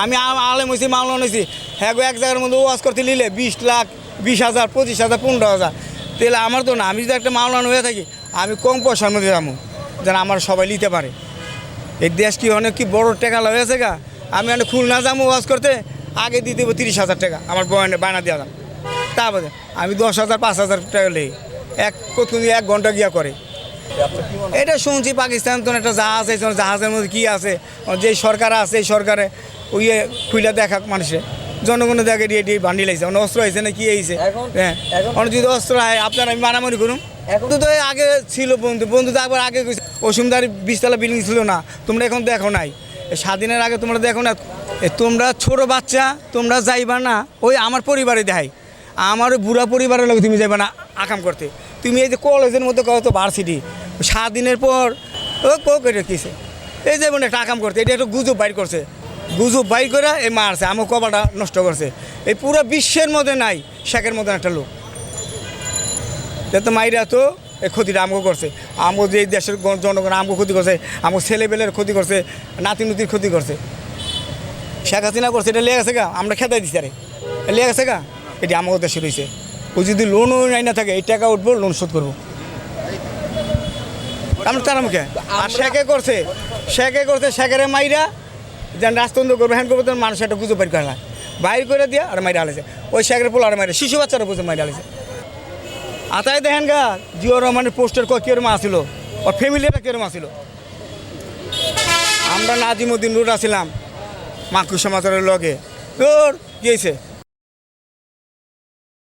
আমি আলেম হয়েছি মামলা হয়েছি হ্যাঁ গো, এক জায়গার মধ্যে ওয়াজ করতে নিলে বিশ লাখ, বিশ হাজার, পঁচিশ হাজার, পনেরো হাজার। তাহলে আমার তো না, আমি যদি একটা মামলা হয়ে থাকি, আমি কম পয়সার মধ্যে যাব, যেন আমার সবাই নিতে পারে। এই দেশ কি অনেক কি বড় টাকা হয়েছে গা? আমি অনেক খুলনা যাব ওয়াজ করতে, আগে দিয়ে দেবো তিরিশ হাজার টাকা, আমার বয়ানে বায়না দেওয়া তারপরে আমি দশ হাজার, পাঁচ হাজার টাকা লেই, এক কত এক ঘণ্টা গিয়া করে। এটা শুনছি পাকিস্তান তো একটা জাহাজ আছে জাহাজের মধ্যে কি আছে? যে সরকার আছে এই সরকারে ওই খুইলা দেখাক মানুষে। জনগণের দেখে দিয়ে দিয়ে বান্ডি লাগছে অনেক অস্ত্র হয়েছে না কি হয়েছে? হ্যাঁ। অনেক যদি অস্ত্র হয় আপনার আমি মারামারি করুন এখন- তো আগে ছিল বন্ধু। বন্ধু তো একবার আগে অসুমদার বিশতলা বিল্ডিং ছিল না। তোমরা এখন দেখো নাই। স্বাধীনের আগে তোমরা দেখো না। তোমরা ছোট বাচ্চা তোমরা যাইবা না। ওই আমার পরিবারে দেখাই। আমার ওই বুড়া পরিবারের লোক তুমি যাইবা না আকাম করতে। তুমি এই যে কলেজের মধ্যে কত ভার্সিটি সাত দিনের পর, ও কো করে কিসে এই যে মানে একটা আকাম করতে এটা একটা গুজব বাইর করছে। গুজব বাইর করে এই মারছে আমার কপাটা নষ্ট করছে। এই পুরো বিশ্বের মধ্যে নাই, শেখের মতন একটা লোক। যাতে মাইরা তো এই ক্ষতিটা আমাকে করছে। আমাকে যে দেশের জনগণ আমাকে ক্ষতি করছে আমাকে ছেলেবেলের ক্ষতি করছে নাতি নতির ক্ষতি করছে। শেখ হাসিনা করছে, এটা লেগে গেছে গা, আমরা খেতাই দিচ্ছি আরে। লেগে গেছে গা, এটি আমাকে দেশে রয়েছে। ও যদি লোনও নাই না থাকে, এই টাকা উঠবো লোন শোধ করব। আমরা তার মুখে? আর শেখে করছে শেখে করছে, শেখের মাইরা যেন রাজতন্ত্র করবে হ্যান্ড করবে মানুষ একটা গুজব বাইর করে না বাইর করে দিয়া আর মাইরা আলেছে ওই শেখের পোলা আর মাইরা, শিশু বাচ্চারা বুঝে মাইরা আলেছে আতাই দেখেন গা, জিও রহমানের পোস্টার কিরম আসিল ওর ফ্যামিলিটা কিরম আসিল আমরা নাজিমুদ্দিন রুট আসিলাম মাকু সমাচারের লগে। তোর কি হয়েছে